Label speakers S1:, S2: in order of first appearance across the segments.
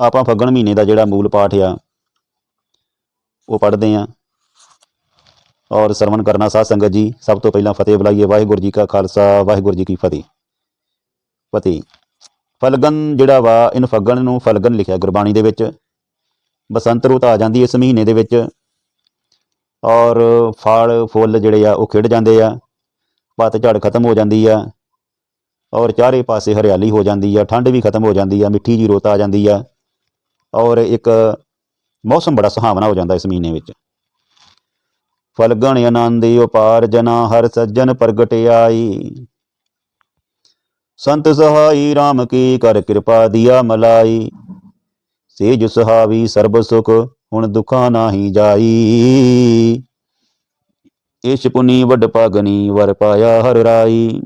S1: ਆਪਾਂ ਫੱਗਣ ਮਹੀਨੇ ਦਾ ਜਿਹੜਾ ਮੂਲ ਪਾਠ ਆ, ਉਹ ਪੜ੍ਹਦੇ ਆ ਔਰ ਸਰਵਣ ਕਰਨਾ ਸਾਧ ਸੰਗਤ ਜੀ, ਸਭ ਤੋਂ ਪਹਿਲਾਂ ਫਤਿਹ ਬੁਲਾਈਏ, ਵਾਹਿਗੁਰੂ ਜੀ ਕਾ ਖਾਲਸਾ, ਵਾਹਿਗੁਰੂ ਜੀ ਕੀ ਫਤਿਹ। ਫਤਿਹ। ਫਲਗਨ ਜਿਹੜਾ ਵਾ ਇਹਨੂੰ ਫੱਗਣ ਨੂੰ ਫਲਗਨ ਲਿਖਿਆ ਗੁਰਬਾਣੀ ਦੇ ਵਿੱਚ। ਬਸੰਤ ਰੁੱਤ ਆ ਜਾਂਦੀ ਇਸ ਮਹੀਨੇ ਦੇ ਵਿੱਚ। ਔਰ ਫਲ, ਫੁੱਲ ਜਿਹੜੇ ਆ, ਉਹ ਖਿੜ ਜਾਂਦੇ ਆ। ਪੱਤਝੜ ਖਤਮ ਹੋ ਜਾਂਦੀ ਆ। ਔਰ ਚਾਰੇ ਪਾਸੇ ਹਰਿਆਲੀ ਹੋ ਜਾਂਦੀ ਆ, ਠੰਡ ਵੀ ਖਤਮ ਹੋ ਜਾਂਦੀ ਆ, ਮਿੱਠੀ ਜੀ ਰੋਤ ਆ ਜਾਂਦੀ ਆ। ਔਰ ਇੱਕ ਮੌਸਮ ਬੜਾ ਸੁਹਾਵਣਾ ਹੋ ਜਾਂਦਾ ਇਸ ਮਹੀਨੇ ਵਿੱਚ। ਫਲਗਣ ਆਨੰਦੀ ਉਪਾਰ, ਜਨਾ ਹਰ ਸੱਜਣ ਪ੍ਰਗਟਿਆਈ ਸੰਤ ਸਹਾਈ RAM ਕੀ ਕਰ ਕਿਰਪਾ ਦਿਆ ਮਲਾਈ ਸੇਜ ਸੁਹਾਵੀ ਸਰਬ ਸੁਖ, ਹੁਣ ਦੁਖਾਂ ਨਾਹੀ ਜਾਈ। ਏਸ਼ ਪੁਨੀ ਵੱਡ ਪਾਗਨੀ ਵਰ ਪਾਇਆ ਹਰ ਰਾਈ।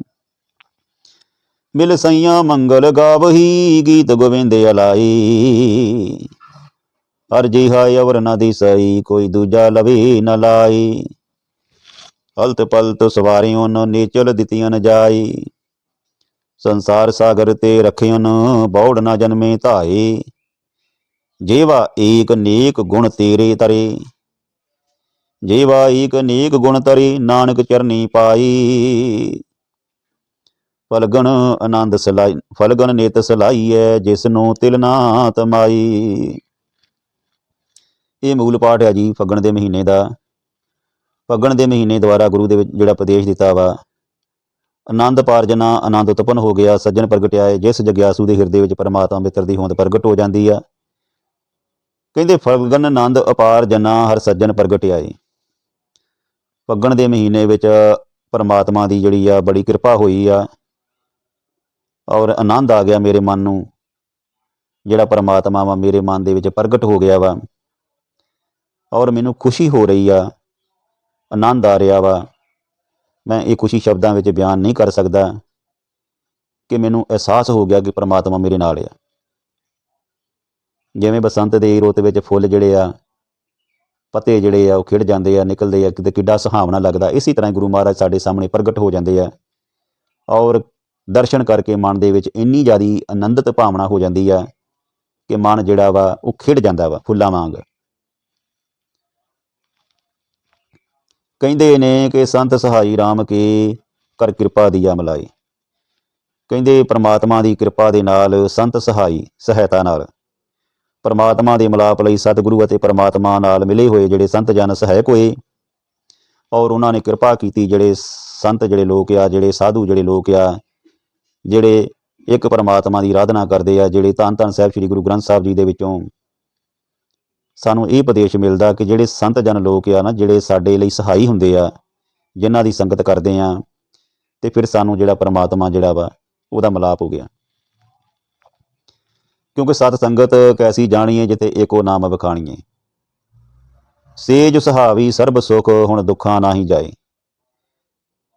S1: ਮਿਲ ਸਈਆਂ ਮੰਗਲ ਗਾਵਹੀ, ਗੀਤ ਗੋਵਿੰਦ ਅਲਾਈ ਹਰ ਜੀ ਹਾਇ ਅਵਰ ਨ ਦਿਸਈ, ਕੋਈ ਦੂਜਾ ਲਵੇ ਨ ਲਾਈ। ਹਲਤ ਪਲਤ ਸਵਾਰਿਓ ਨ ਨੀਚਲ ਦਿੱਤੀਆਂ ਨ ਜਾਈ। ਸੰਸਾਰ ਸਾਗਰ ਤੇ ਰਖਿਓ ਨ ਬੌੜ ਨ ਜਨਮੇ ਧਾਏ ਜੀਵਾ ਏਕ ਨੇਕ ਗੁਣ ਤੇਰੇ ਤਰੇ। ਜੀਵਾ ਏਕ ਨੇਕ ਗੁਣ ਤਰੇ, ਨਾਨਕ ਚਰਨੀ ਪਾਈ। ਫਲਗਣ ਆਨੰਦ ਸਲਾਈ, ਫਲਗਣ ਨਿਤ ਸਲਾਈਐ ਜਿਸ ਨੂੰ ਤਿਲ ਨਾ ਤਮਾਈ ਇਹ ਮੂਲ ਪਾਠ ਹੈ ਜੀ ਫੱਗਣ ਦੇ ਮਹੀਨੇ ਦਾ। ਫੱਗਣ ਦੇ ਮਹੀਨੇ ਦੁਆਰਾ ਗੁਰੂ ਦੇ ਵਿੱਚ ਜਿਹੜਾ ਉਪਦੇਸ਼ ਦਿੱਤਾ ਵਾ, ਆਨੰਦ ਪਾਰਜਨਾ ਆਨੰਦ ਉਤਪਨ ਹੋ ਗਿਆ, ਸੱਜਣ ਪ੍ਰਗਟਿਆਏ ਜਿਸ ਜਗਿਆਸੂ ਦੇ ਹਿਰਦੇ ਵਿੱਚ ਪਰਮਾਤਮਾ ਮਿੱਤਰ ਦੀ ਹੋਂਦ ਪ੍ਰਗਟ ਹੋ ਜਾਂਦੀ ਆ। ਕਹਿੰਦੇ ਫਗਨ ਆਨੰਦ ਅਪਾਰ ਜਨਾ ਹਰ ਸੱਜਣ ਪ੍ਰਗਟਿਆਏ ਫੱਗਣ ਦੇ ਮਹੀਨੇ ਵਿੱਚ ਪਰਮਾਤਮਾ ਦੀ ਜਿਹੜੀ ਆ ਬੜੀ ਕਿਰਪਾ ਹੋਈ ਆ। ਔਰ ਆਨੰਦ ਆ ਗਿਆ ਮੇਰੇ ਮਨ ਨੂੰ। ਜਿਹੜਾ ਪਰਮਾਤਮਾ ਵਾ ਮੇਰੇ ਮਨ ਦੇ ਵਿੱਚ ਪ੍ਰਗਟ ਹੋ ਗਿਆ ਵਾ। ਔਰ ਮੈਨੂੰ ਖੁਸ਼ੀ ਹੋ ਰਹੀ ਆ। ਆਨੰਦ ਆ ਰਿਹਾ ਵਾ। ਮੈਂ ਇਹ ਖੁਸ਼ੀ ਸ਼ਬਦਾਂ ਵਿੱਚ ਬਿਆਨ ਨਹੀਂ ਕਰ ਸਕਦਾ ਕਿ ਮੈਨੂੰ ਅਹਿਸਾਸ ਹੋ ਗਿਆ ਕਿ ਪਰਮਾਤਮਾ ਮੇਰੇ ਨਾਲ ਆ। ਜਿਵੇਂ ਬਸੰਤ ਦੇ ਰੁੱਤ ਵਿੱਚ ਫੁੱਲ ਜਿਹੜੇ ਆ, ਪੱਤੇ ਜਿਹੜੇ ਆ, ਉਹ ਖਿੜ ਜਾਂਦੇ ਆ, ਨਿਕਲਦੇ ਆ ਕਿਤੇ ਕਿੱਡਾ ਸੁਹਾਵਣਾ ਲੱਗਦਾ। ਇਸੇ ਤਰ੍ਹਾਂ ਹੀ ਗੁਰੂ ਮਹਾਰਾਜ ਸਾਡੇ ਸਾਹਮਣੇ ਪ੍ਰਗਟ ਹੋ ਜਾਂਦੇ ਆ। ਔਰ ਦਰਸ਼ਨ ਕਰਕੇ ਮਨ ਦੇ ਵਿੱਚ ਇੰਨੀ ਜ਼ਿਆਦੀ ਆਨੰਦਿਤ ਭਾਵਨਾ ਹੋ ਜਾਂਦੀ ਆ ਕਿ ਮਨ ਜਿਹੜਾ ਵਾ, ਉਹ ਖਿੜ ਜਾਂਦਾ ਵਾ ਫੁੱਲਾਂ ਵਾਂਗ। ਕਹਿੰਦੇ ਨੇ ਕਿ ਸੰਤ ਸਹਾਈ RAM ਕੇ ਕਰ ਕਿਰਪਾ ਦੀਆ ਮਲਾਈ ਕਹਿੰਦੇ ਪ੍ਰਮਾਤਮਾ ਦੀ ਕਿਰਪਾ ਦੇ ਨਾਲ ਸੰਤ ਸਹਾਈ ਸਹਾਇਤਾ ਨਾਲ। ਪਰਮਾਤਮਾ ਦੇ ਮਿਲਾਪ ਲਈ ਸਤਿਗੁਰੂ ਅਤੇ ਪਰਮਾਤਮਾ ਨਾਲ ਮਿਲੇ ਹੋਏ ਜਿਹੜੇ ਸੰਤ ਜਨ ਸਹਾਇਕ ਹੋਏ ਔਰ ਉਹਨਾਂ ਨੇ ਕਿਰਪਾ ਕੀਤੀ ਜਿਹੜੇ ਸੰਤ ਜਿਹੜੇ ਲੋਕ ਆ, ਜਿਹੜੇ ਸਾਧੂ ਜਿਹੜੇ ਲੋਕ ਆ ਜਿਹੜੇ ਇੱਕ ਪਰਮਾਤਮਾ ਦੀ ਆਰਾਧਨਾ ਕਰਦੇ ਆ, ਜਿਹੜੇ ਧੰਨ ਧੰਨ ਸਾਹਿਬ ਸ੍ਰੀ ਗੁਰੂ ਗ੍ਰੰਥ ਸਾਹਿਬ ਜੀ ਦੇ ਵਿੱਚੋਂ ਸਾਨੂੰ ਇਹ ਉਪਦੇਸ਼ ਮਿਲਦਾ ਕਿ ਜਿਹੜੇ ਸੰਤ ਜਨ ਲੋਕ ਆ ਨਾ, ਜਿਹੜੇ ਸਾਡੇ ਲਈ ਸਹਾਈ ਹੁੰਦੇ ਆ, ਜਿਨ੍ਹਾਂ ਦੀ ਸੰਗਤ ਕਰਦੇ ਆ, ਤੇ ਫਿਰ ਸਾਨੂੰ ਜਿਹੜਾ ਪਰਮਾਤਮਾ ਜਿਹੜਾ ਵਾ, ਉਹਦਾ ਮਿਲਾਪ ਹੋ ਗਿਆ। ਕਿਉਂਕਿ ਸਤ ਸੰਗਤ ਕੈਸੀ ਜਾਣੀਏ ਜਿਤੇ ਏਕੋ ਨਾਮ ਬਖਾਣੀਏ ਸੇਜ ਸੁਹਾਵੀ ਸਰਬ ਸੁਖ, ਹੁਣ ਦੁੱਖਾਂ ਨਾਹੀ ਜਾਏ।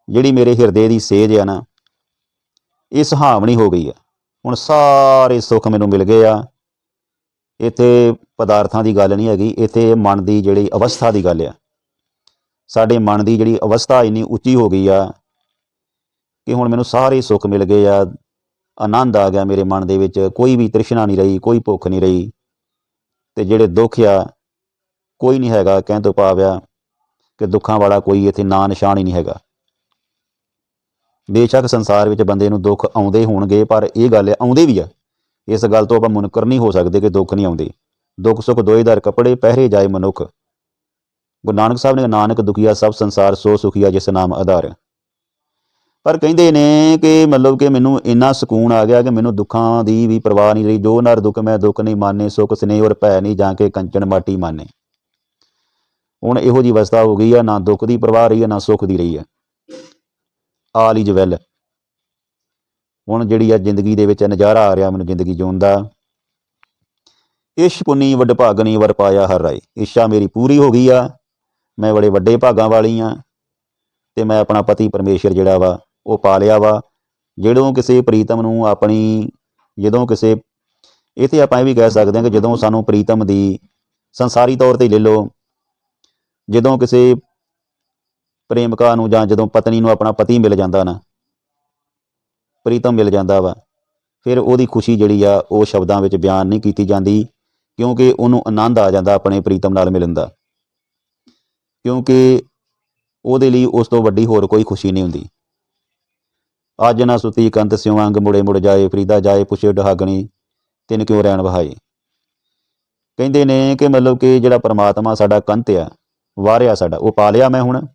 S1: ਜਿਹੜੀ ਮੇਰੇ ਹਿਰਦੇ ਦੀ ਸੇਜ ਆ ਨਾ ਇਹ ਸੁਹਾਵਣੀ ਹੋ ਗਈ ਆ ਹੁਣ ਸਾਰੇ ਸੁੱਖ ਮੈਨੂੰ ਮਿਲ ਗਏ ਆ। ਇੱਥੇ ਪਦਾਰਥਾਂ ਦੀ ਗੱਲ ਨਹੀਂ ਹੈਗੀ, ਇੱਥੇ ਮਨ ਦੀ ਜਿਹੜੀ ਅਵਸਥਾ ਦੀ ਗੱਲ ਆ। ਸਾਡੇ ਮਨ ਦੀ ਜਿਹੜੀ ਅਵਸਥਾ ਇੰਨੀ ਉੱਚੀ ਹੋ ਗਈ ਆ ਕਿ ਹੁਣ ਮੈਨੂੰ ਸਾਰੇ ਸੁੱਖ ਮਿਲ ਗਏ ਆ। ਆਨੰਦ ਆ ਗਿਆ ਮੇਰੇ ਮਨ ਦੇ ਵਿੱਚ। ਕੋਈ ਵੀ ਤ੍ਰਿਸ਼ਨਾ ਨਹੀਂ ਰਹੀ, ਕੋਈ ਭੁੱਖ ਨਹੀਂ ਰਹੀ। ਤੇ ਜਿਹੜੇ ਦੁੱਖ ਆ, ਕੋਈ ਨਹੀਂ ਹੈਗਾ ਕਹਿਣ ਤੋਂ ਪਾਵਿਆ ਕਿ ਦੁੱਖਾਂ ਵਾਲਾ ਕੋਈ ਇੱਥੇ ਨਾਂ ਨਿਸ਼ਾਨ ਹੀ ਨਹੀਂ ਹੈਗਾ। ਬੇਸ਼ੱਕ ਸੰਸਾਰ ਵਿੱਚ ਬੰਦੇ ਨੂੰ ਦੁੱਖ ਆਉਂਦੇ ਹੋਣਗੇ ਪਰ ਇਹ ਗੱਲ ਹੈ, ਆਉਂਦੇ ਵੀ ਆ। ਇਸ ਗੱਲ ਤੋਂ ਆਪਾਂ ਮੁਨਕਰ ਨਹੀਂ ਹੋ ਸਕਦੇ ਕਿ ਦੁੱਖ ਨਹੀਂ ਆਉਂਦੇ। ਦੁੱਖ ਸੁੱਖ ਦੋਇਦਾਰ ਕੱਪੜੇ ਪਹਿਰੇ ਜਾਏ ਮਨੁੱਖ। ਗੁਰੂ ਨਾਨਕ ਸਾਹਿਬ ਨੇ ਨਾਨਕ ਦੁਖੀਆ ਸਭ ਸੰਸਾਰ ਸੋ ਸੁਖੀਆ ਜਿਸ ਨਾਮ ਆਧਾਰ। ਪਰ ਕਹਿੰਦੇ ਨੇ ਕਿ ਮਤਲਬ ਕਿ ਮੈਨੂੰ ਇੰਨਾ ਸਕੂਨ ਆ ਗਿਆ ਕਿ ਮੈਨੂੰ ਦੁੱਖਾਂ ਦੀ ਵੀ ਪਰਵਾਹ ਨਹੀਂ ਰਹੀ। ਜੋ ਨਰ ਦੁੱਖ ਮੈਂ ਦੁੱਖ ਨਹੀਂ ਮਾਨੇ ਸੁਖ ਸਨੇਹ ਔਰ ਭੈ ਨਹੀਂ ਜਾਂ ਕੇ ਕੰਚਨ ਮਾਟੀ ਮਾਨੇ। ਹੁਣ ਇਹੋ ਜੀ ਅਵਸਥਾ ਹੋ ਗਈ ਆ ਨਾ ਦੁੱਖ ਦੀ ਪਰਵਾਹ ਰਹੀ ਆ ਨਾ ਸੁੱਖ ਦੀ ਰਹੀ ਆ। All is well. ਹੁਣ ਜਿਹੜੀ ਆ ਜ਼ਿੰਦਗੀ ਦੇ ਵਿੱਚ ਨਜ਼ਾਰਾ ਆ ਰਿਹਾ, ਮੈਨੂੰ ਜ਼ਿੰਦਗੀ ਜਿਉਣ ਦਾ। ਇਸ਼ ਪੁੰਨੀ ਵੱਡ ਭਾਗਨੀ ਵਰ ਪਾਇਆ ਹਰ ਰਾਏ। ਇੱਛਾ ਮੇਰੀ ਪੂਰੀ ਹੋ ਗਈ ਆ, ਮੈਂ ਬੜੇ ਵੱਡੇ ਭਾਗਾਂ ਵਾਲੀ ਆ, ਤੇ ਮੈਂ ਆਪਣਾ ਪਤੀ ਪਰਮੇਸ਼ਰ ਜਿਹੜਾ ਵਾ, ਉਹ ਪਾ ਲਿਆ ਵਾ। ਜਿਹੜੋਂ ਕਿਸੇ ਪ੍ਰੀਤਮ ਨੂੰ ਆਪਣੀ, ਜਦੋਂ ਕਿਸੇ, ਇਹ ਇਥੇ ਆਪਾਂ ਇਹ ਵੀ ਕਹਿ ਸਕਦੇ ਹਾਂ ਕਿ ਜਦੋਂ ਸਾਨੂੰ ਪ੍ਰੀਤਮ ਦੀ ਸੰਸਾਰੀ ਤੌਰ ਤੇ ਲੈ ਲਓ, ਜਦੋਂ ਕਿਸੇ ਪ੍ਰੇਮਿਕਾ ਨੂੰ ਜਾਂ ਜਦੋਂ ਪਤਨੀ ਨੂੰ ਆਪਣਾ ਪਤੀ ਮਿਲ ਜਾਂਦਾ ਨਾ, ਪ੍ਰੀਤਮ ਮਿਲ ਜਾਂਦਾ ਵਾ, ਫਿਰ ਉਹਦੀ ਖੁਸ਼ੀ ਜਿਹੜੀ ਆ, ਉਹ ਸ਼ਬਦਾਂ ਵਿੱਚ ਬਿਆਨ ਨਹੀਂ ਕੀਤੀ ਜਾਂਦੀ, ਕਿਉਂਕਿ ਉਹਨੂੰ ਆਨੰਦ ਆ ਜਾਂਦਾ ਆਪਣੇ ਪ੍ਰੀਤਮ ਨਾਲ ਮਿਲਣ ਦਾ। ਕਿਉਂਕਿ ਉਹਦੇ ਲਈ ਉਸ ਤੋਂ ਵੱਡੀ ਹੋਰ ਕੋਈ ਖੁਸ਼ੀ ਨਹੀਂ ਹੁੰਦੀ। ਅੱਜ ਨਾ ਸੁਤੀ ਕੰਤ ਸਿਉ ਅੰਗ ਮੁੜੇ ਮੁੜ ਜਾਏ ਫਰੀਦਾ ਜਾਏ, ਪੁੱਛੇ ਡਹਾਗਣੀ, ਤਿੰਨ ਕਿਉਂ ਰਹਿਣ ਵਹਾਏ? ਕਹਿੰਦੇ ਨੇ ਕਿ ਮਤਲਬ ਕਿ ਜਿਹੜਾ ਪਰਮਾਤਮਾ ਸਾਡਾ ਕੰਤ ਆ, ਵਾਰਿਆ ਸਾਡਾ, ਉਹ ਪਾ ਲਿਆ ਮੈਂ ਹੁਣ।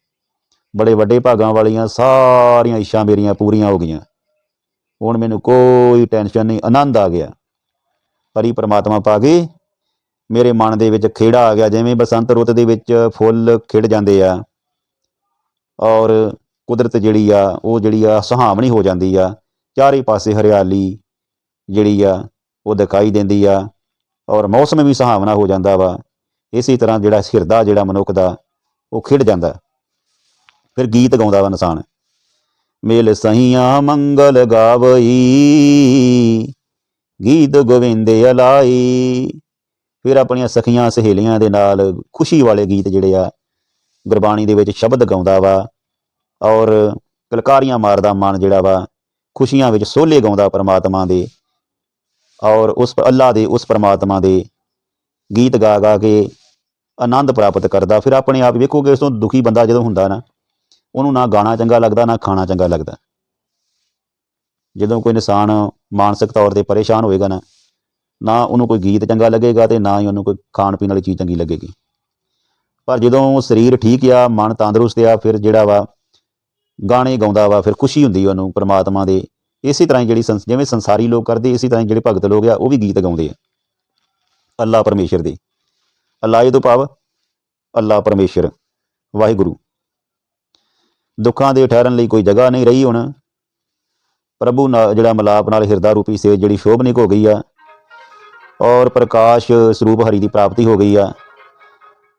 S1: ਬੜੇ ਵੱਡੇ ਭਾਗਾਂ ਵਾਲੀਆਂ ਸਾਰੀਆਂ ਇੱਛਾ ਮੇਰੀਆਂ ਪੂਰੀਆਂ ਹੋ ਗਈਆਂ। ਹੁਣ ਮੈਨੂੰ ਕੋਈ ਟੈਨਸ਼ਨ ਨਹੀਂ, ਆਨੰਦ ਆ ਗਿਆ। ਪਰੀ ਪ੍ਰਮਾਤਮਾ ਪਾ ਗਏ ਮੇਰੇ ਮਨ ਦੇ ਵਿੱਚ ਖੇੜਾ ਆ ਗਿਆ, ਜਿਵੇਂ ਬਸੰਤ ਰੁੱਤ ਦੇ ਵਿੱਚ ਫੁੱਲ ਖਿੜ ਜਾਂਦੇ ਆ ਔਰ ਕੁਦਰਤ ਜਿਹੜੀ ਆ, ਉਹ ਜਿਹੜੀ ਆ ਸੁਹਾਵਣੀ ਹੋ ਜਾਂਦੀ ਆ। ਚਾਰੇ ਪਾਸੇ ਹਰਿਆਲੀ ਜਿਹੜੀ ਆ, ਉਹ ਦਿਖਾਈ ਦਿੰਦੀ ਆ ਔਰ ਮੌਸਮ ਵੀ ਸੁਹਾਵਣਾ ਹੋ ਜਾਂਦਾ ਵਾ। ਇਸੇ ਤਰ੍ਹਾਂ ਜਿਹੜਾ ਹਿਰਦਾ ਜਿਹੜਾ ਮਨੁੱਖ ਦਾ, ਉਹ ਖਿੜ ਜਾਂਦਾ। ਫਿਰ ਗੀਤ ਗਾਉਂਦਾ ਵਾ ਇਨਸਾਨ ਮੇਲ ਸਹੀਆਂ ਮੰਗਲ ਗਾਵਈ, ਗੀਤ ਗੋਵਿੰਦ ਅਲਾਈ। ਫਿਰ ਆਪਣੀਆਂ ਸਖੀਆਂ ਸਹੇਲੀਆਂ ਦੇ ਨਾਲ ਖੁਸ਼ੀ ਵਾਲੇ ਗੀਤ ਜਿਹੜੇ ਆ, ਗੁਰਬਾਣੀ ਦੇ ਵਿੱਚ ਸ਼ਬਦ ਗਾਉਂਦਾ ਵਾ। ਔਰ ਕਲਕਾਰੀਆਂ ਮਾਰਦਾ ਮਨ ਜਿਹੜਾ ਵਾ, ਖੁਸ਼ੀਆਂ ਵਿੱਚ ਸੋਲੇ ਗਾਉਂਦਾ ਪ੍ਰਮਾਤਮਾ ਦੇ। ਔਰ ਉਸ ਅੱਲਾ ਦੇ ਉਸ ਪ੍ਰਮਾਤਮਾ ਦੇ ਗੀਤ ਗਾ ਗਾ ਕੇ ਆਨੰਦ ਪ੍ਰਾਪਤ ਕਰਦਾ। ਫਿਰ ਆਪਣੇ ਆਪ ਵੇਖੋਗੇ ਉਸ ਤੋਂ ਦੁਖੀ ਬੰਦਾ ਜਦੋਂ ਹੁੰਦਾ ਨਾ ਉਹਨੂੰ ਨਾ ਗਾਣਾ ਚੰਗਾ ਲੱਗਦਾ, ਨਾ ਖਾਣਾ ਚੰਗਾ ਲੱਗਦਾ। ਜਦੋਂ ਕੋਈ ਇਨਸਾਨ ਮਾਨਸਿਕ ਤੌਰ ਤੇ ਪਰੇਸ਼ਾਨ ਹੋਏਗਾ ਨਾ ਨਾ ਉਹਨੂੰ ਕੋਈ ਗੀਤ ਚੰਗਾ ਲੱਗੇਗਾ ਤੇ ਨਾ ਹੀ ਉਹਨੂੰ ਕੋਈ ਖਾਣ ਪੀਣ ਵਾਲੀ ਚੀਜ਼ ਚੰਗੀ ਲੱਗੇਗੀ। ਪਰ ਜਦੋਂ ਸਰੀਰ ਠੀਕ ਆ, ਮਨ ਤੰਦਰੁਸਤ ਆ, ਫਿਰ ਜਿਹੜਾ ਵਾ ਗਾਣੇ ਗਾਉਂਦਾ ਵਾ, ਫਿਰ ਖੁਸ਼ੀ ਹੁੰਦੀ ਉਹਨੂੰ ਪ੍ਰਮਾਤਮਾ ਦੇ। ਇਸੇ ਤਰ੍ਹਾਂ ਹੀ ਜਿਹੜੀ ਸੰਸ- ਜਿਵੇਂ ਸੰਸਾਰੀ ਲੋਕ ਕਰਦੇ, ਇਸੇ ਤਰ੍ਹਾਂ ਹੀ ਜਿਹੜੇ ਭਗਤ ਲੋਕ ਆ, ਉਹ ਵੀ ਗੀਤ ਗਾਉਂਦੇ ਆ। ਅੱਲਾ ਪਰਮੇਸ਼ਰ ਦੇ। ਅੱਲਾ ਇਹ ਤੋਂ ਭਾਵ, ਅੱਲਾ ਪਰਮੇਸ਼ਰ। ਵਾਹਿਗੁਰੂ। ਦੁੱਖਾਂ ਦੇ ਠਹਿਰਨ ਲਈ ਕੋਈ ਜਗ੍ਹਾ ਨਹੀਂ ਰਹੀ ਹੁਣ। ਪ੍ਰਭੂ ਨਾਲ ਜਿਹੜਾ ਮਲਾਪ ਨਾਲ ਹਿਰਦਾ ਰੂਪੀ ਸੇਜ ਜਿਹੜੀ ਸ਼ੋਭਨਿਕ ਹੋ ਗਈ ਆ, ਔਰ ਪ੍ਰਕਾਸ਼ ਸਰੂਪ ਹਰੀ ਦੀ ਪ੍ਰਾਪਤੀ ਹੋ ਗਈ ਆ,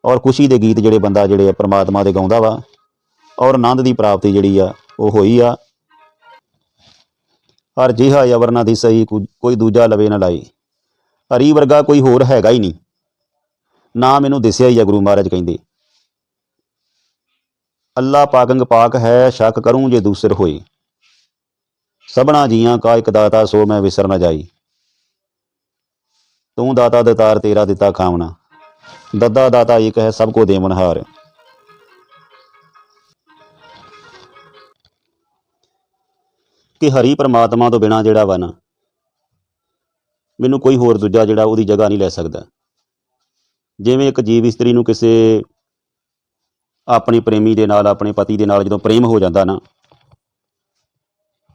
S1: ਔਰ ਖੁਸ਼ੀ ਦੇ ਗੀਤ ਜਿਹੜੇ ਬੰਦਾ ਜਿਹੜੇ ਆ ਪ੍ਰਮਾਤਮਾ ਦੇ ਗਾਉਂਦਾ ਵਾ, ਔਰ ਆਨੰਦ ਦੀ ਪ੍ਰਾਪਤੀ ਜਿਹੜੀ ਆ ਉਹ ਹੋਈ ਆ। ਹਰ ਜਿਹਾ ਅਵਰਨਾ ਦੀ ਸਹੀ ਕੁ- ਕੋਈ ਦੂਜਾ ਲਵੇ ਨਾ ਲਾਈ ਹਰੀ ਵਰਗਾ ਕੋਈ ਹੋਰ ਹੈਗਾ ਹੀ ਨਹੀਂ। ਨਾ ਮੈਨੂੰ ਦਿਸਿਆ ਹੀ ਆ ਗੁਰੂ ਮਹਾਰਾਜ ਕਹਿੰਦੇ। ਅੱਲਾ ਪਾਕੰਗ ਪਾਕ ਹੈ, ਸ਼ੱਕ ਕਰੂੰ ਜੇ ਦੂਸਰ ਹੋਏ। ਸਭਨਾ ਜੀਆਂ ਕਾ ਇੱਕ ਦਾਤਾ, ਸੋ ਮੈਂ ਵਿਸਰ ਨਾ ਜਾਈ। ਤੂੰ ਦਾਤਾ ਦਤਾਰ ਤੇਰਾ ਦਿੱਤਾ ਖਾਵਣਾ ਦੱਦਾ ਦਾਤਾ ਇੱਕ ਹੈ, ਸਭ ਕੋ ਦੇਵਨਹਾਰ ਕਿ ਹਰੀ ਪ੍ਰਮਾਤਮਾ ਤੋਂ ਬਿਨਾ ਜਿਹੜਾ ਵਾ ਨਾ ਮੈਨੂੰ ਕੋਈ ਹੋਰ ਦੂਜਾ ਜਿਹੜਾ ਉਹਦੀ ਜਗ੍ਹਾ ਨਹੀਂ ਲੈ ਸਕਦਾ। ਜਿਵੇਂ ਇੱਕ ਜੀਵ ਇਸਤਰੀ ਨੂੰ ਕਿਸੇ ਆਪਣੀ ਪ੍ਰੇਮੀ ਦੇ ਨਾਲ, ਆਪਣੇ ਪਤੀ ਦੇ ਨਾਲ ਜਦੋਂ ਪ੍ਰੇਮ ਹੋ ਜਾਂਦਾ ਨਾ,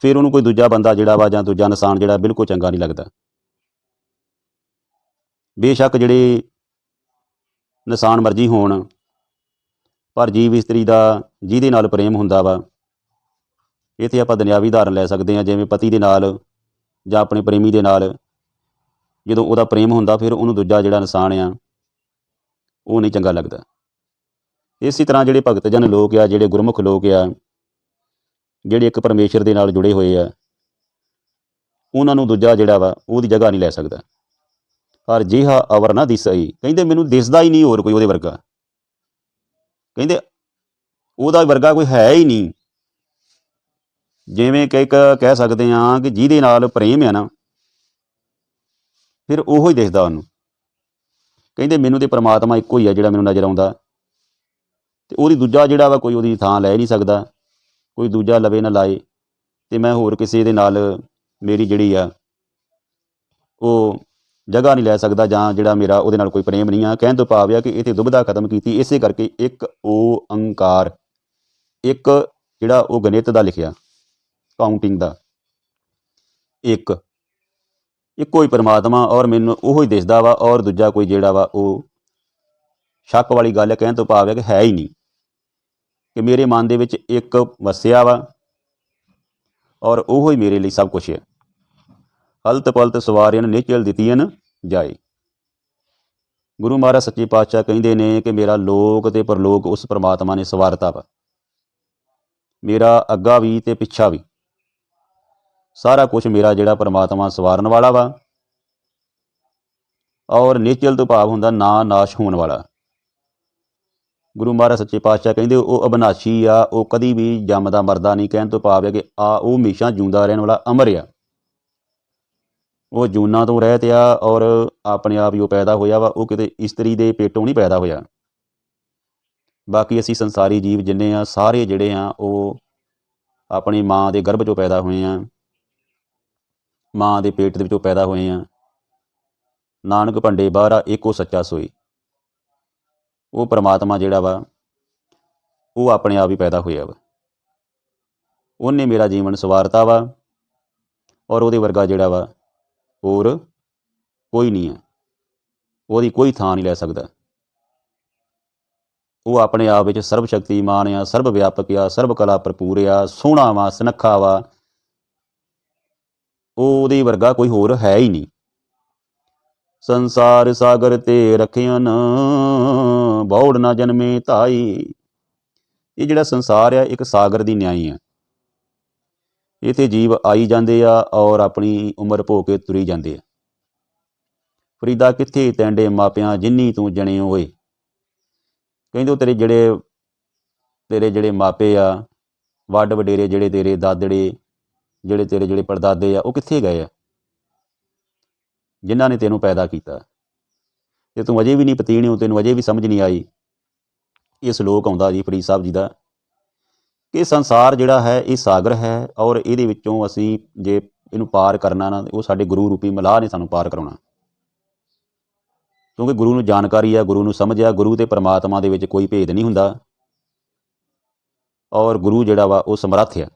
S1: ਫਿਰ ਉਹਨੂੰ ਕੋਈ ਦੂਜਾ ਬੰਦਾ ਜਿਹੜਾ ਵਾ ਜਾਂ ਦੂਜਾ ਇਨਸਾਨ ਜਿਹੜਾ ਬਿਲਕੁਲ ਚੰਗਾ ਨਹੀਂ ਲੱਗਦਾ। ਬੇਸ਼ੱਕ ਜਿਹੜੇ ਨਿਸ਼ਾਨ ਮਰਜ਼ੀ ਹੋਣ, ਪਰ ਜੀਵ ਇਸਤਰੀ ਦਾ, ਜਿਹਦੇ ਨਾਲ ਪ੍ਰੇਮ ਹੁੰਦਾ ਵਾ, ਇਹ ਇੱਥੇ ਆਪਾਂ ਦੁਨਿਆਵੀ ਧਾਰਨ ਲੈ ਸਕਦੇ ਹਾਂ, ਜਿਵੇਂ ਪਤੀ ਦੇ ਨਾਲ ਜਾਂ ਆਪਣੇ ਪ੍ਰੇਮੀ ਦੇ ਨਾਲ ਜਦੋਂ ਉਹਦਾ ਪ੍ਰੇਮ ਹੁੰਦਾ, ਫਿਰ ਉਹਨੂੰ ਦੂਜਾ ਜਿਹੜਾ ਇਨਸਾਨ ਆ, ਉਹ ਨਹੀਂ ਚੰਗਾ ਲੱਗਦਾ। ਇਸੇ ਤਰ੍ਹਾਂ ਜਿਹੜੇ ਭਗਤ ਜਨ ਲੋਕ ਆ, ਜਿਹੜੇ ਗੁਰਮੁਖ ਲੋਕ ਆ, ਜਿਹੜੇ ਇੱਕ ਪਰਮੇਸ਼ਰ ਦੇ ਨਾਲ ਜੁੜੇ ਹੋਏ ਆ, ਉਹਨਾਂ ਨੂੰ ਦੂਜਾ ਜਿਹੜਾ ਵਾ, ਉਹਦੀ ਜਗ੍ਹਾ ਨਹੀਂ ਲੈ ਸਕਦਾ। ਹਰ ਜਿਹਾ ਅਵਰ ਨਾ ਦਿਸਈ, ਕਹਿੰਦੇ ਮੈਨੂੰ ਦਿਸਦਾ ਹੀ ਨਹੀਂ ਹੋਰ ਕੋਈ ਉਹਦੇ ਵਰਗਾ। ਕਹਿੰਦੇ ਉਹਦਾ ਵਰਗਾ ਕੋਈ ਹੈ ਹੀ ਨਹੀਂ। ਜਿਵੇਂ ਕਿ ਇੱਕ ਕਹਿ ਸਕਦੇ ਹਾਂ ਕਿ ਜਿਹਦੇ ਨਾਲ ਪ੍ਰੇਮ ਹੈ ਨਾ, ਫਿਰ ਉਹੋ ਹੀ ਦਿਸਦਾ ਉਹਨੂੰ। ਕਹਿੰਦੇ ਮੈਨੂੰ ਤੇ ਪ੍ਰਮਾਤਮਾ ਇੱਕੋ ਹੀ ਆ ਜਿਹੜਾ ਮੈਨੂੰ ਨਜ਼ਰ ਆਉਂਦਾ। ਤੇ ਉਹਦੀ ਦੂਜਾ ਜਿਹੜਾ ਵਾ ਕੋਈ ਉਹਦੀ ਥਾਂ ਲੈ ਨਹੀਂ ਸਕਦਾ। ਕੋਈ ਦੂਜਾ ਲਵੇ ਨਾ ਲਾਏ। ਤੇ ਮੈਂ ਹੋਰ ਕਿਸੇ ਦੇ ਨਾਲ ਮੇਰੀ ਜਿਹੜੀ ਆ, ਉਹ ਜਗ੍ਹਾ ਨਹੀਂ ਲੈ ਸਕਦਾ ਜਾਂ ਜਿਹੜਾ ਮੇਰਾ ਉਹਦੇ ਨਾਲ ਕੋਈ ਪ੍ਰੇਮ ਨਹੀਂ ਆ। ਕਹਿਣ ਤੋਂ ਭਾਵ ਆ ਕਿ ਇਹ ਤੇ ਦੁਬਿਧਾ ਖਤਮ ਕੀਤੀ। ਇਸੇ ਕਰਕੇ ਇੱਕ ਉਹ ਅੰਕਾਰ ਇੱਕ ਜਿਹੜਾ ਉਹ ਗਣਿਤ ਦਾ ਲਿਖਿਆ, ਕਾਊਂਟਿੰਗ ਦਾ। ਇੱਕ, ਇੱਕੋ ਹੀ ਪਰਮਾਤਮਾ ਔਰ ਮੈਨੂੰ ਉਹੋ ਹੀ ਦਿਸਦਾ ਵਾ ਔਰ ਦੂਜਾ ਕੋਈ ਜਿਹੜਾ ਵਾ ਉਹ ਸ਼ੱਕ ਵਾਲੀ ਗੱਲ ਹੈ। ਕਹਿਣ ਤੋਂ ਭਾਵ ਹੈ ਕਿ ਹੈ ਹੀ ਨਹੀਂ। ਕਿ ਮੇਰੇ ਮਨ ਦੇ ਵਿੱਚ ਇੱਕ ਵਸਿਆ ਵਾ ਔਰ ਉਹ ਹੀ ਮੇਰੇ ਲਈ ਸਭ ਕੁਝ ਹੈ। ਹਲਤ ਪਲਤ ਸਵਾਰਿਆਂ ਨਿਚਲ ਦਿੱਤੀਆਂ ਜਾਏ। ਗੁਰੂ ਮਹਾਰਾਜ ਸੱਚੇ ਪਾਤਸ਼ਾਹ ਕਹਿੰਦੇ ਨੇ ਕਿ ਮੇਰਾ ਲੋਕ ਤੇ ਪਰਲੋਕ ਉਸ ਪ੍ਰਮਾਤਮਾ ਨੇ ਸਵਾਰਤਾ ਵਾ। ਮੇਰਾ ਅੱਗਾ ਵੀ ਤੇ ਪਿੱਛਾ ਵੀ। ਸਾਰਾ ਕੁਝ ਮੇਰਾ ਜਿਹੜਾ ਪਰਮਾਤਮਾ ਸਵਾਰਨ ਵਾਲਾ ਵਾ। ਔਰ ਨਿਚਲ ਤੋਂ ਭਾਵ ਹੁੰਦਾ ਨਾ ਨਾਸ਼ ਹੋਣ ਵਾਲਾ। ਗੁਰੂ ਮਹਾਰਾਜ ਸੱਚੇ ਪਾਤਸ਼ਾਹ ਕਹਿੰਦੇ, ਉਹ ਅਬਨਾਸ਼ੀ ਆ, ਉਹ ਕਦੀ ਵੀ ਜੰਮਦਾ ਮਰਦਾ ਨਹੀਂ, ਕਹਿਣ ਤੋਂ ਭਾਵ ਹੈ ਕਿ ਆ, ਉਹ ਹਮੇਸ਼ਾ ਜਿਉਂਦਾ ਰਹਿਣ ਵਾਲਾ ਅਮਰ ਆ। ਉਹ ਜੂਨਾਂ ਤੋਂ ਰਹਿਤ ਆ ਔਰ ਆਪਣੇ ਆਪ ਹੀ ਉਹ ਪੈਦਾ ਹੋਇਆ ਵਾ, ਉਹ ਕਿਤੇ ਇਸਤਰੀ ਦੇ ਪੇਟੋਂ ਨਹੀਂ ਪੈਦਾ ਹੋਇਆ। ਬਾਕੀ ਅਸੀਂ ਸੰਸਾਰੀ ਜੀਵ ਜਿੰਨੇ ਆ, ਸਾਰੇ ਜਿਹੜੇ ਆ, ਉਹ ਆਪਣੀ ਮਾਂ ਦੇ ਗਰਭ ਚੋਂ ਪੈਦਾ ਹੋਏ ਆ। ਮਾਂ ਦੇ ਪੇਟ ਦੇ ਵਿੱਚੋਂ ਪੈਦਾ ਹੋਏ ਆ। ਨਾਨਕ ਭੰਡੇ ਬਾਹਰਾ ਇੱਕੋ ਸੱਚਾ ਸੋਈ। ਉਹ ਪਰਮਾਤਮਾ ਜਿਹੜਾ ਵਾ, ਉਹ ਆਪਣੇ ਆਪ ਹੀ ਪੈਦਾ ਹੋਇਆ ਵਾ। ਉਹਨੇ ਮੇਰਾ ਜੀਵਨ ਸਵਾਰਤਾ ਵਾ ਔਰ ਉਹਦੇ ਵਰਗਾ ਜਿਹੜਾ ਵਾ, ਹੋਰ ਕੋਈ ਨਹੀਂ ਹੈ। ਉਹਦੀ ਕੋਈ ਥਾਂ ਨਹੀਂ ਲੈ ਸਕਦਾ। ਉਹ ਆਪਣੇ ਆਪ ਵਿੱਚ ਸਰਬ ਸ਼ਕਤੀਮਾਨ ਆ ਸਰਬ ਵਿਆਪਕ ਆ ਸਰਬ ਕਲਾ ਭਰਪੂਰ ਆ, ਸੋਹਣਾ ਵਾ, ਸੁਨੱਖਾ ਵਾ। ਉਹ ਉਹਦੇ ਵਰਗਾ ਕੋਈ ਹੋਰ ਹੈ ਹੀ ਨਹੀਂ। ਸੰਸਾਰ ਸਾਗਰ ਤੇ ਰਖਿਆਨ, ਬੌੜ ਨਾ ਜਨਮੇ ਧਾਈ। ਇਹ ਜਿਹੜਾ ਸੰਸਾਰ ਆ, ਇੱਕ ਸਾਗਰ ਦੀ ਨਿਆਈ ਆ। ਇਥੇ ਜੀਵ ਆਈ ਜਾਂਦੇ ਆ ਔਰ ਆਪਣੀ ਉਮਰ ਭੋ ਕੇ ਤੁਰੀ ਜਾਂਦੇ ਆ। ਫਰੀਦਾ ਕਿੱਥੇ ਤੈਂਡੇ ਮਾਪਿਆਂ ਜਿੰਨੀ ਤੂੰ ਜਣੇ ਹੋਏ ਕਹਿੰਦੇ ਉਹ ਤੇਰੇ ਜਿਹੜੇ ਤੇਰੇ ਜਿਹੜੇ ਮਾਪੇ ਆ, ਵੱਡ ਵਡੇਰੇ ਜਿਹੜੇ ਤੇਰੇ ਦਾਦੜੇ, ਜਿਹੜੇ ਤੇਰੇ ਜਿਹੜੇ ਪੜਦਾਦੇ ਆ, ਉਹ ਕਿੱਥੇ ਗਏ ਆ? ਜਿਨ੍ਹਾਂ ਨੇ ਤੈਨੂੰ ਪੈਦਾ ਕੀਤਾ। ਤੇ ਤੂੰ ਅਜੇ ਵੀ ਨਹੀਂ ਪਤੀਣੀ ਹੋ, ਤੈਨੂੰ ਅਜੇ ਵੀ ਸਮਝ ਨਹੀਂ ਆਈ ਇਹ ਸ਼ਲੋਕ ਆਉਂਦਾ ਜੀ ਫਰੀਦ ਸਾਹਿਬ ਜੀ ਦਾ, ਕਿ ਸੰਸਾਰ ਜਿਹੜਾ ਹੈ, ਇਹ ਸਾਗਰ ਹੈ ਔਰ ਇਹਦੇ ਵਿੱਚੋਂ ਅਸੀਂ ਜੇ ਇਹਨੂੰ ਪਾਰ ਕਰਨਾ ਨਾ, ਉਹ ਸਾਡੇ ਗੁਰੂ ਰੂਪੀ ਮਲਾਹ ਨੇ ਸਾਨੂੰ ਪਾਰ ਕਰਾਉਣਾ। ਕਿਉਂਕਿ ਗੁਰੂ ਨੂੰ ਜਾਣਕਾਰੀ ਆ, ਗੁਰੂ ਨੂੰ ਸਮਝ ਆ, ਗੁਰੂ ਤੇ ਪਰਮਾਤਮਾ ਦੇ ਵਿੱਚ ਕੋਈ ਭੇਦ ਨਹੀਂ ਹੁੰਦਾ। ਔਰ ਗੁਰੂ ਜਿਹੜਾ ਵਾ, ਉਹ ਸਮਰੱਥ ਆ।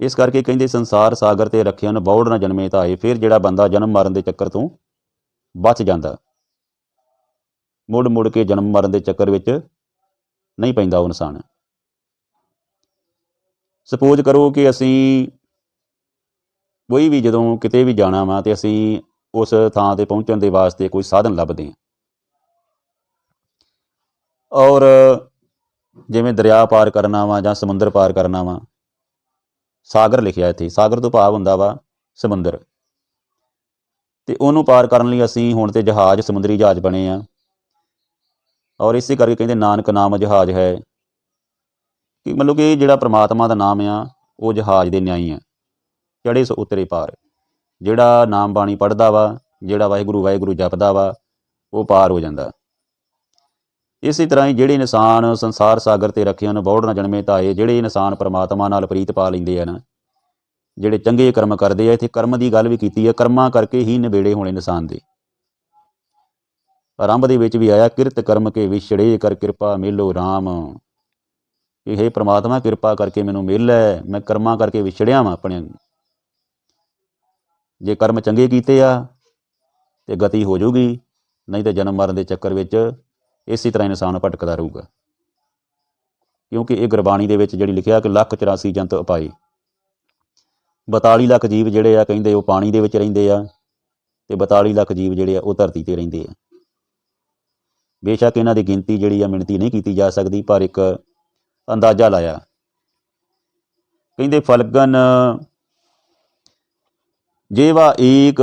S1: ਇਸ ਕਰਕੇ ਕਹਿੰਦੇ ਸੰਸਾਰ ਸਾਗਰ ਤੇ ਰੱਖਿਆ ਨ ਬੌੜ ਨਾ ਜਨਮੇ ਤਾਂ ਆਏ ਫਿਰ ਜਿਹੜਾ ਬੰਦਾ ਜਨਮ ਮਰਨ ਦੇ ਚੱਕਰ ਤੋਂ ਬਚ ਜਾਂਦਾ। ਮੁੜ ਮੁੜ ਕੇ ਜਨਮ ਮਰਨ ਦੇ ਚੱਕਰ ਵਿੱਚ ਨਹੀਂ ਪੈਂਦਾ ਉਹ ਇਨਸਾਨ। ਸਪੋਜ਼ ਕਰੋ ਕਿ ਅਸੀਂ ਕੋਈ ਵੀ ਜਦੋਂ ਕਿਤੇ ਵੀ ਜਾਣਾ ਵਾ ਤੇ ਅਸੀਂ ਉਸ ਥਾਂ ਤੇ ਪਹੁੰਚਣ ਦੇ ਵਾਸਤੇ ਕੋਈ ਸਾਧਨ ਲੱਭਦੇ ਹਾਂ। ਔਰ ਜਿਵੇਂ ਦਰਿਆ ਪਾਰ ਕਰਨਾ ਵਾ ਜਾਂ ਸਮੁੰਦਰ ਪਾਰ ਕਰਨਾ ਵਾ ਸਾਗਰ ਲਿਖਿਆ ਇੱਥੇ, ਸਾਗਰ ਤੋਂ ਭਾਵ ਹੁੰਦਾ ਵਾ ਸਮੁੰਦਰ। ਤੇ ਉਹਨੂੰ ਪਾਰ ਕਰਨ ਲਈ ਅਸੀਂ ਹੁਣ ਤੇ ਜਹਾਜ਼, ਸਮੁੰਦਰੀ ਜਹਾਜ਼ ਬਣੇ ਆ। ਔਰ ਇਸੇ ਕਰਕੇ ਕਹਿੰਦੇ ਨਾਨਕ ਨਾਮ ਜਹਾਜ਼ ਹੈ। ਕਿ ਮਤਲਬ ਕਿ ਜਿਹੜਾ ਪ੍ਰਮਾਤਮਾ ਦਾ ਨਾਮ ਆ, ਉਹ ਜਹਾਜ਼ ਦੇ ਨਿਆਈ ਆ। ਚੜੇ ਸੋ ਉਤਰੇ ਪਾਰ। ਜਿਹੜਾ ਨਾਮ ਬਾਣੀ ਪੜਦਾ ਵਾ, ਜਿਹੜਾ ਵਾਹਿਗੁਰੂ ਵਾਹਿਗੁਰੂ ਜਪਦਾ ਵਾ, ਉਹ ਪਾਰ ਹੋ ਜਾਂਦਾ। ਇਸੇ ਤਰ੍ਹਾਂ ਹੀ ਜਿਹੜੇ ਇਨਸਾਨ ਸੰਸਾਰ ਸਾਗਰ ਤੇ ਰੱਖੇ ਹਨ ਬੌੜ ਨਾ ਜਨਮੇ ਧਾਏ ਜਿਹੜੇ ਇਨਸਾਨ ਪ੍ਰਮਾਤਮਾ ਨਾਲ ਪ੍ਰੀਤ ਪਾ ਲੈਂਦੇ ਆ ਨਾ, ਜਿਹੜੇ ਚੰਗੇ ਕਰਮ ਕਰਦੇ ਆ, ਇੱਥੇ ਕਰਮ ਦੀ ਗੱਲ ਵੀ ਕੀਤੀ ਹੈ ਕਰਮਾਂ ਕਰਕੇ ਹੀ ਨਿਬੇੜੇ ਹੋਣੇ ਇਨਸਾਨ ਦੇ। ਆਰੰਭ ਦੇ ਵਿੱਚ ਵੀ ਆਇਆ, ਕਿਰਤ ਕਰਮ ਕੇ ਵਿਛੜੇ ਕਰ ਕਿਰਪਾ ਮਿਲੋ RAM ਇਹ ਪ੍ਰਮਾਤਮਾ ਕਿਰਪਾ ਕਰਕੇ ਮੈਨੂੰ ਮਿਲ ਲੈ ਮੈਂ ਕਰਮਾਂ ਕਰਕੇ ਵਿਛੜਿਆ ਵਾਂ ਆਪਣੇ। ਜੇ ਕਰਮ ਚੰਗੇ ਕੀਤੇ ਆ, ਤੇ ਗਤੀ ਹੋ ਜਾਊਗੀ ਨਹੀਂ ਤਾਂ ਜਨਮ ਮਰਨ ਦੇ ਚੱਕਰ ਵਿੱਚ ਇਸੇ ਤਰ੍ਹਾਂ ਇਨਸਾਨ ਭਟਕਦਾ ਰਹੂਗਾ। ਕਿਉਂਕਿ ਇਹ ਗੁਰਬਾਣੀ ਦੇ ਵਿੱਚ ਜਿਹੜੀ ਲਿਖਿਆ ਕਿ ਲੱਖ 84 ਜੰਤ ਉਪਾਏ 42 ਲੱਖ ਜੀਵ ਜਿਹੜੇ ਆ, ਕਹਿੰਦੇ ਉਹ ਪਾਣੀ ਦੇ ਵਿੱਚ ਰਹਿੰਦੇ ਆ ਤੇ 42 ਲੱਖ ਜੀਵ ਜਿਹੜੇ ਆ, ਉਹ ਧਰਤੀ ਤੇ ਰਹਿੰਦੇ ਆ। ਬੇਸ਼ੱਕ ਇਹਨਾਂ ਦੀ ਗਿਣਤੀ ਜਿਹੜੀ ਆ, ਮਿਣਤੀ ਨਹੀਂ ਕੀਤੀ ਜਾ ਸਕਦੀ, ਪਰ ਇੱਕ ਅੰਦਾਜ਼ਾ ਲਾਇਆ। ਕਹਿੰਦੇ, ਫਲਗਨ, ਜੇਵਾ ਏਕ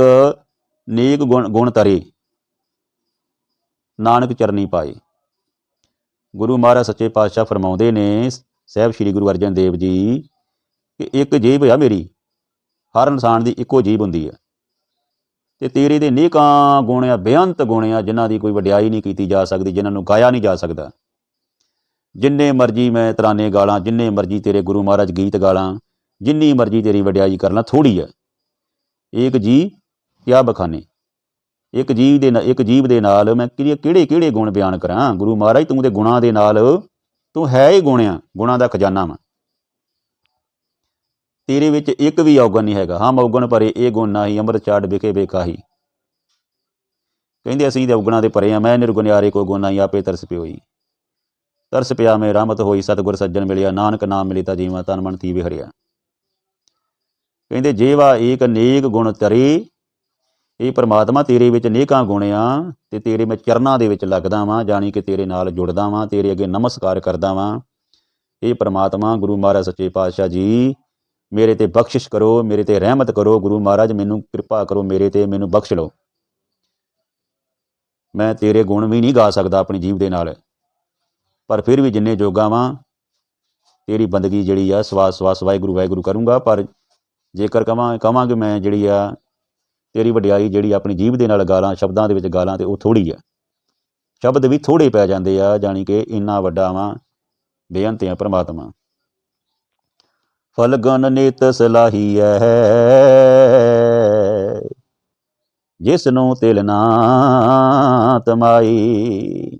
S1: ਨੇਕ ਗੁਣ ਗੁਣ ਤਰੇ। ਨਾਨਕ ਚਰਨੀ ਪਾਏ। ਗੁਰੂ ਮਹਾਰਾਜ ਸੱਚੇ ਪਾਤਸ਼ਾਹ ਫਰਮਾਉਂਦੇ ਨੇ, ਸਹਿਬ ਸ੍ਰੀ ਗੁਰੂ ਅਰਜਨ ਦੇਵ ਜੀ, ਕਿ ਇੱਕ ਜੀਬ ਆ ਮੇਰੀ, ਹਰ ਇਨਸਾਨ ਦੀ ਇੱਕੋ ਜੀਬ ਹੁੰਦੀ ਹੈ ਤੇ ਤੇਰੇ ਦੇ ਨੇਕਾਂ ਗੁਣ ਆ ਬੇਅੰਤ ਗੁਣ ਆ ਜਿਨ੍ਹਾਂ ਦੀ ਕੋਈ ਵਡਿਆਈ ਨਹੀਂ ਕੀਤੀ ਜਾ ਸਕਦੀ, ਜਿਨ੍ਹਾਂ ਨੂੰ ਗਾਇਆ ਨਹੀਂ ਜਾ ਸਕਦਾ। ਜਿੰਨੇ ਮਰਜ਼ੀ ਮੈਂ ਤਰਾਨੇ ਗਾਲਾਂ, ਜਿੰਨੇ ਮਰਜ਼ੀ ਤੇਰੇ ਗੁਰੂ ਮਹਾਰਾਜ ਗੀਤ ਗਾਲਾਂ, ਜਿੰਨੀ ਮਰਜ਼ੀ ਤੇਰੀ ਵਡਿਆਈ ਕਰਨਾ ਥੋੜੀ ਆ। ਇੱਕ ਜੀ, ਕਿਆ ਬਖਾਨੇ। ਇੱਕ ਜੀਵ ਦੇ ਇੱਕ ਜੀਵ ਦੇ ਨਾਲ ਮੈਂ ਕਿਹੜੇ ਕਿਹੜੇ ਕਿਹੜੇ ਗੁਣ ਬਿਆਨ ਕਰਾਂ? ਗੁਰੂ ਮਹਾਰਾਜ, ਤੂੰ ਦੇ ਗੁਣਾਂ ਦੇ ਨਾਲ ਤੂੰ ਹੈ ਹੀ ਗੁਣਿਆ ਗੁਣਾਂ ਦਾ ਖਜ਼ਾਨਾ ਵਾ। ਤੇਰੇ ਵਿੱਚ ਇੱਕ ਵੀ ਔਗਣ ਨਹੀਂ ਹੈਗਾ। ਹਾਂ ਔਗਣ ਭਰੇ, ਇਹ ਗੁਣ ਨਾਹੀ, ਅੰਮ੍ਰਿਤ ਚਾੜ ਵਿਖੇ ਬੇਕਾਹੀ ਕਹਿੰਦੇ ਅਸੀਂ ਦੇ ਔਗਣਾਂ ਦੇ ਭਰੇ ਆ, ਮੈਂ ਨਿਰਗੁਣਿਆਰੇ ਕੋ ਗੁਣ ਨਹੀਂ, ਆਪੇ ਤਰਸ ਪਿਓਈ। ਤਰਸ ਪਿਆ ਮੇ ਰਹਿਮਤ ਹੋਈ, ਸਤਿਗੁਰ ਸੱਜਣ ਮਿਲਿਆ, ਨਾਨਕ ਨਾਮ ਮਿਲੇ ਤਾਂ ਜੀਵਾ ਤਨ ਮਨ ਤੀਵੇ ਹਰਿਆ ਕਹਿੰਦੇ ਜੇਵਾ ਏਕ ਨੇਕ ਗੁਣ ਤਰੇ ਇਹ ਪ੍ਰਮਾਤਮਾ ਤੇਰੇ ਵਿੱਚ ਨੇਕਾਂ ਗੁਣ ਆ ਤੇ ਤੇਰੇ ਮੈਂ ਚਰਨਾਂ ਦੇ ਵਿੱਚ ਲੱਗਦਾ ਵਾਂ, ਜਾਣੀ ਕਿ ਤੇਰੇ ਨਾਲ ਜੁੜਦਾ ਵਾਂ, ਤੇਰੇ ਅੱਗੇ ਨਮਸਕਾਰ ਕਰਦਾ ਵਾਂ। ਇਹ ਪ੍ਰਮਾਤਮਾ ਗੁਰੂ ਮਹਾਰਾਜ ਸੱਚੇ ਪਾਤਸ਼ਾਹ ਜੀ, ਮੇਰੇ ਤੇ ਬਖਸ਼ਿਸ਼ ਕਰੋ, ਮੇਰੇ ਤੇ ਰਹਿਮਤ ਕਰੋ, ਗੁਰੂ ਮਹਾਰਾਜ ਮੈਨੂੰ ਕਿਰਪਾ ਕਰੋ, ਮੇਰੇ ਤੇ ਮੈਨੂੰ ਬਖਸ਼ ਲਓ। ਮੈਂ ਤੇਰੇ ਗੁਣ ਵੀ ਨਹੀਂ ਗਾ ਸਕਦਾ ਆਪਣੀ ਜੀਵ ਦੇ ਨਾਲ, ਪਰ ਫਿਰ ਵੀ ਜਿੰਨੇ ਜੋਗਾ ਵਾਂ, ਤੇਰੀ ਬੰਦਗੀ ਜਿਹੜੀ ਆ ਸਵਾਸ ਸਵਾਸ ਵਾਹਿਗੁਰੂ ਵਾਹਿਗੁਰੂ ਕਰੂੰਗਾ, ਪਰ ਜੇਕਰ ਕਵਾਂ ਕਵਾਂਗੇ ਮੈਂ ਜਿਹੜੀ ਆ ਤੇਰੀ ਵਡਿਆਈ ਜਿਹੜੀ ਆਪਣੀ ਜੀਭ ਦੇ ਨਾਲ ਗਾਲਾਂ, ਸ਼ਬਦਾਂ ਦੇ ਵਿੱਚ ਗਾਲਾਂ ਤੇ ਉਹ ਥੋੜੀ ਆ। ਸ਼ਬਦ ਵੀ ਥੋੜੇ ਪੈ ਜਾਂਦੇ ਆ, ਜਾਣੀ ਕਿ ਇੰਨਾ ਵੱਡਾ ਵਾਂ, ਬੇਅੰਤ ਆ ਪ੍ਰਮਾਤਮਾ। ਫਲਗਨ ਨਿਤ ਸਲਾਹੀਐ ਜਿਸ ਨੂੰ ਤਿਲ ਨਾ ਤਮਾਈ।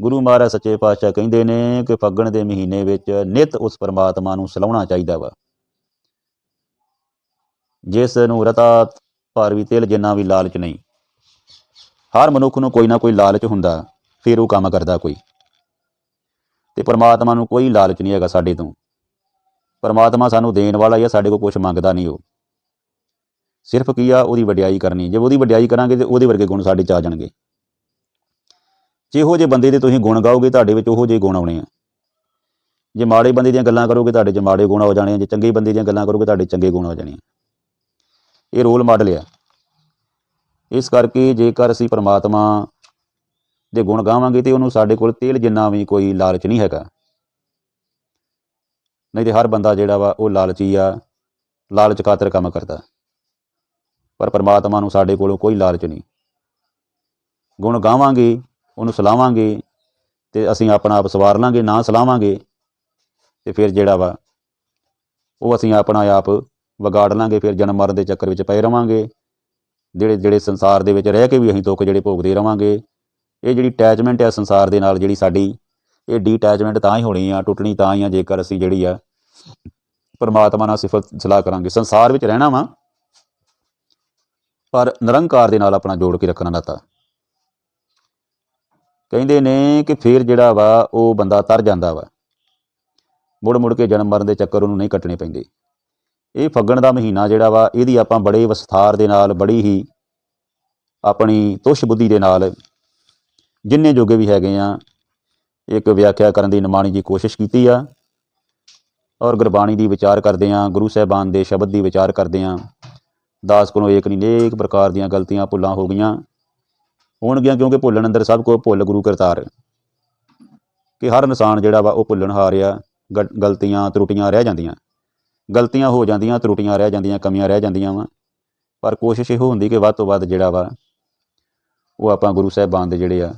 S1: ਗੁਰੂ ਮਹਾਰਾਜ ਸੱਚੇ ਪਾਤਸ਼ਾਹ ਕਹਿੰਦੇ ਨੇ ਕਿ ਫੱਗਣ ਦੇ ਮਹੀਨੇ ਵਿੱਚ ਨਿਤ ਉਸ ਪਰਮਾਤਮਾ ਨੂੰ ਸਲਾਉਣਾ ਚਾਹੀਦਾ ਵਾ। ਜਿਸ ਨੂੰ ਰਤਾ ਭਰ ਵੀ ਤਿਲ ਜਿੰਨਾ ਵੀ ਲਾਲਚ ਨਹੀਂ। ਹਰ ਮਨੁੱਖ ਨੂੰ ਕੋਈ ਨਾ ਕੋਈ ਲਾਲਚ ਹੁੰਦਾ, ਫਿਰ ਉਹ ਕੰਮ ਕਰਦਾ ਕੋਈ। ਤੇ ਪਰਮਾਤਮਾ ਨੂੰ ਕੋਈ ਲਾਲਚ ਨਹੀਂ ਹੈਗਾ ਸਾਡੇ ਤੋਂ। ਪਰਮਾਤਮਾ ਸਾਨੂੰ ਦੇਣ ਵਾਲਾ ਹੀ ਆ ਸਾਡੇ ਕੋਲ ਕੁਝ ਮੰਗਦਾ ਨਹੀਂ ਉਹ। ਸਿਰਫ ਕੀ ਆ, ਉਹਦੀ ਵਡਿਆਈ ਕਰਨੀ। ਜੇ ਉਹਦੀ ਵਡਿਆਈ ਕਰਾਂਗੇ ਤੇ ਉਹਦੇ ਵਰਗੇ ਗੁਣ ਸਾਡੇ ਚ ਆ ਜਾਣਗੇ। ਜਿਹੋ ਜੇ ਬੰਦੇ ਦੇ ਤੁਸੀਂ ਗੁਣ ਗਾਓਗੇ, ਤੁਹਾਡੇ ਵਿੱਚ ਉਹੋ ਜਿਹੇ ਗੁਣ ਆਉਣੇ ਆ। ਜੇ ਮਾੜੇ ਬੰਦੇ ਦੀਆਂ ਗੱਲਾਂ ਕਰੋਗੇ, ਤੁਹਾਡੇ 'ਚ ਮਾੜੇ ਗੁਣ ਹੋ ਜਾਣੇ ਆ। ਜੇ ਚੰਗੇ ਬੰਦੇ ਦੀਆਂ ਗੱਲਾਂ ਕਰੋਗੇ, ਤੁਹਾਡੇ ਚੰਗੇ ਗੁਣ ਹੋ ਜਾਣੇ ਆ। ਇਹ ਰੋਲ ਮਾਡਲ ਆ। ਇਸ ਕਰਕੇ ਜੇਕਰ ਅਸੀਂ ਪ੍ਰਮਾਤਮਾ ਦੇ ਗੁਣ ਗਾਵਾਂਗੇ ਤੇ ਉਹਨੂੰ ਸਾਡੇ ਕੋਲ ਤੇਲ ਜਿੰਨਾ ਵੀ ਕੋਈ ਲਾਲਚ ਨਹੀਂ ਹੈਗਾ। ਨਹੀਂ ਤੇ ਹਰ ਬੰਦਾ ਜਿਹੜਾ ਵਾ ਉਹ ਲਾਲਚੀ ਆ, ਲਾਲਚ ਖਾਤਰ ਕੰਮ ਕਰਦਾ। ਪਰ ਪ੍ਰਮਾਤਮਾ ਨੂੰ ਸਾਡੇ ਕੋਲੋਂ ਕੋਈ ਲਾਲਚ ਨਹੀਂ। ਗੁਣ ਗਾਵਾਂਗੇ, ਉਹਨੂੰ ਸਲਾਵਾਂਗੇ ਤੇ ਅਸੀਂ ਆਪਣਾ ਆਪ ਸਵਾਰ ਲਾਂਗੇ, ਨਾ ਸਲਾਵਾਂਗੇ ਤੇ ਫਿਰ ਜਿਹੜਾ ਵਾ ਉਹ ਅਸੀਂ ਆਪਣਾ ਆਪ ਵਿਗਾੜ ਲਾਂਗੇ, ਫਿਰ ਜਨਮ ਮਰਨ ਦੇ ਚੱਕਰ ਵਿੱਚ ਪਏ ਰਵਾਂਗੇ। ਜਿਹੜੇ ਜਿਹੜੇ ਸੰਸਾਰ ਦੇ ਵਿੱਚ ਰਹਿ ਕੇ ਵੀ ਅਸੀਂ ਦੁੱਖ ਜਿਹੜੇ ਭੋਗਦੇ ਰਵਾਂਗੇ, ਇਹ ਜਿਹੜੀ ਅਟੈਚਮੈਂਟ ਆ ਸੰਸਾਰ ਦੇ ਨਾਲ ਜਿਹੜੀ ਸਾਡੀ, ਇਹ ਡੀਟੈਚਮੈਂਟ ਤਾਂ ਹੀ ਹੋਣੀ ਆ, ਟੁੱਟਣੀ ਤਾਂ ਹੀ ਆ, ਜੇਕਰ ਅਸੀਂ ਜਿਹੜੀ ਆ ਪਰਮਾਤਮਾ ਨਾਲ ਸਿਫਤ, ਸਲਾਹ ਕਰਾਂਗੇ। ਸੰਸਾਰ ਵਿੱਚ ਰਹਿਣਾ ਵਾ, ਪਰ ਨਿਰੰਕਾਰ ਦੇ ਨਾਲ ਆਪਣਾ ਜੋੜ ਕੇ ਰੱਖਣਾ ਨਾਤਾ। ਕਹਿੰਦੇ ਨੇ ਕਿ ਫਿਰ ਜਿਹੜਾ ਵਾ, ਉਹ ਬੰਦਾ ਤਰ ਜਾਂਦਾ ਵਾ। ਮੁੜ ਮੁੜ ਕੇ ਜਨਮ ਮਰਨ ਦੇ ਚੱਕਰ ਉਹਨੂੰ ਨਹੀਂ ਕੱਟਣੇ ਪੈਂਦੇ। ਇਹ ਫੱਗਣ ਦਾ ਮਹੀਨਾ ਜਿਹੜਾ ਵਾ, ਇਹਦੀ ਆਪਾਂ ਬੜੇ ਵਿਸਥਾਰ ਦੇ ਨਾਲ, ਬੜੀ ਹੀ ਆਪਣੀ ਤੁਸ਼ ਬੁੱਧੀ ਦੇ ਨਾਲ ਜਿੰਨੇ ਜੋਗੇ ਵੀ ਹੈਗੇ ਆ, ਇੱਕ ਵਿਆਖਿਆ ਕਰਨ ਦੀ ਨਿਮਾਣੀ ਦੀ ਕੋਸ਼ਿਸ਼ ਕੀਤੀ ਆ ਔਰ ਗੁਰਬਾਣੀ ਦੀ ਵਿਚਾਰ ਕਰਦੇ ਆ, ਗੁਰੂ ਸਾਹਿਬਾਨ ਦੇ ਸ਼ਬਦ ਦੀ ਵਿਚਾਰ ਕਰਦੇ ਆ, ਦਾਸ ਕੋਲੋਂ ਏਕ ਨਹੀਂ, ਨੇਕ ਪ੍ਰਕਾਰ ਦੀਆਂ ਗਲਤੀਆਂ ਭੁੱਲਾਂ ਹੋ ਗਈਆਂ, ਹੋਣਗੀਆਂ ਕਿਉਂਕਿ ਭੁੱਲਣ ਅੰਦਰ ਸਭ ਕੋ ਭੁੱਲ ਗੁਰੂ ਕਰਤਾਰ ਕਿ ਹਰ ਇਨਸਾਨ ਜਿਹੜਾ ਵਾ, ਉਹ ਭੁੱਲਣ ਹਾਰਿਆ ਗ- ਗਲਤੀਆਂ, ਤਰੁੱਟੀਆਂ ਰਹਿ ਜਾਂਦੀਆਂ। ਗਲਤੀਆਂ ਹੋ ਜਾਂਦੀਆਂ, ਤਰੁੱਟੀਆਂ ਰਹਿ ਜਾਂਦੀਆਂ, ਕਮੀਆਂ ਰਹਿ ਜਾਂਦੀਆਂ ਵਾ। ਪਰ ਕੋਸ਼ਿਸ਼ ਇਹੋ ਹੁੰਦੀ ਕਿ ਵੱਧ ਤੋਂ ਵੱਧ ਜਿਹੜਾ ਵਾ, ਉਹ ਆਪਾਂ ਗੁਰੂ ਸਾਹਿਬਾਨ ਦੇ ਜਿਹੜੇ ਆ,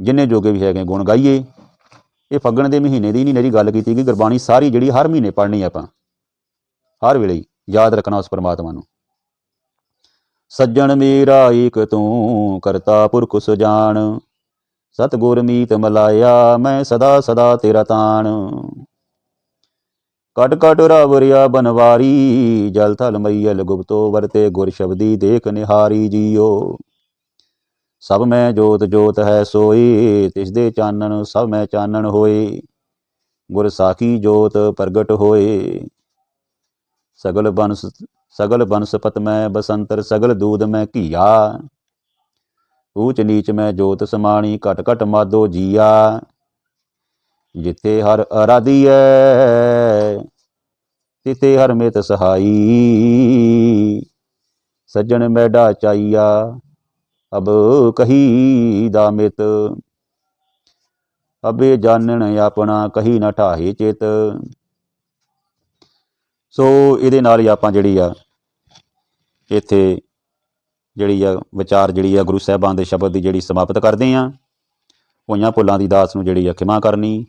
S1: ਜਿੰਨੇ ਜੋਗੇ ਵੀ ਹੈਗੇ ਗੁਣ ਗਾਈਏ। ਇਹ ਫੱਗਣ ਦੇ ਮਹੀਨੇ ਦੀ ਨਹੀਂ ਮੇਰੀ ਗੱਲ ਕੀਤੀ ਕਿ ਗੁਰਬਾਣੀ ਸਾਰੀ ਜਿਹੜੀ ਹਰ ਮਹੀਨੇ ਪੜ੍ਹਨੀ ਆਪਾਂ। ਹਰ ਵੇਲੇ ਯਾਦ ਰੱਖਣਾ ਉਸ ਪਰਮਾਤਮਾ ਨੂੰ। ਸੱਜਣ ਮੇਰਾ ਏਕ ਤੂੰ ਕਰਤਾ ਪੁਰਖ ਸੁਜਾਨ, ਸਤਗੁਰ ਮੀਤ ਮਲਾਇਆ, ਮੈਂ ਸਦਾ ਸਦਾ ਤੇਰਾ ਤਾਣ। ਕਟ ਕਟ ਰਾਵਰਿਆ ਬਨਵਾਰੀ, ਜਲ ਥਲ ਮਈਲ ਗੁਪਤੋ ਵਰਤੇ ਗੁਰ ਸ਼ਬਦੀ ਦੇਖ ਨਿਹਾਰੀ ਜੀਓ। ਸਭ ਮੈਂ ਜੋਤ ਜੋਤ ਹੈ ਸੋਈ, ਤਿਸ ਦੇ ਚਾਨਣ ਸਭ ਮੈਂ ਚਾਨਣ ਹੋਏ। ਗੁਰ ਸਾਖੀ ਜੋਤ ਪ੍ਰਗਟ ਹੋਏ। ਸਗਲ ਬਨਸ, ਸਗਲ ਬਨਸਪਤ ਮੈਂ ਬਸੰਤਰ, ਸਗਲ ਦੂਦ ਮੈਂ ਘੀਆ। ਊਚ ਨੀਚ ਮੈਂ ਜੋਤ ਸਮਾਣੀ, ਘਟ ਘਟ ਮਾਦੋ ਜੀਆ। ਜਿੱਥੇ ਹਰ ਅਰਾਧੀ ਐ ਤਿਤੇ ਹਰ ਮੇਤ ਸਹਾਈ। ਸੱਜਣ ਮੈਡਾ ਚਾਈਆ, ਅਬ ਕਹੀ ਦਾ ਮਿਤ। ਅਬੇ ਜਾਣਨ ਆਪਣਾ ਕਹੀ ਨਾ ਠਾਹੇ ਚੇਤ। ਸੋ ਇਹਦੇ ਨਾਲ ਹੀ ਆਪਾਂ ਜਿਹੜੀ ਆ, ਇੱਥੇ ਜਿਹੜੀ ਆ ਵਿਚਾਰ ਜਿਹੜੀ ਆ ਗੁਰੂ ਸਾਹਿਬਾਨ ਦੇ ਸ਼ਬਦ ਦੀ ਜਿਹੜੀ ਸਮਾਪਤ ਕਰਦੇ ਆ। ਹੋਈਆਂ ਭੁੱਲਾਂ ਦੀ ਦਾਸ ਨੂੰ ਜਿਹੜੀ ਆ ਖਿਮਾ ਕਰਨੀ।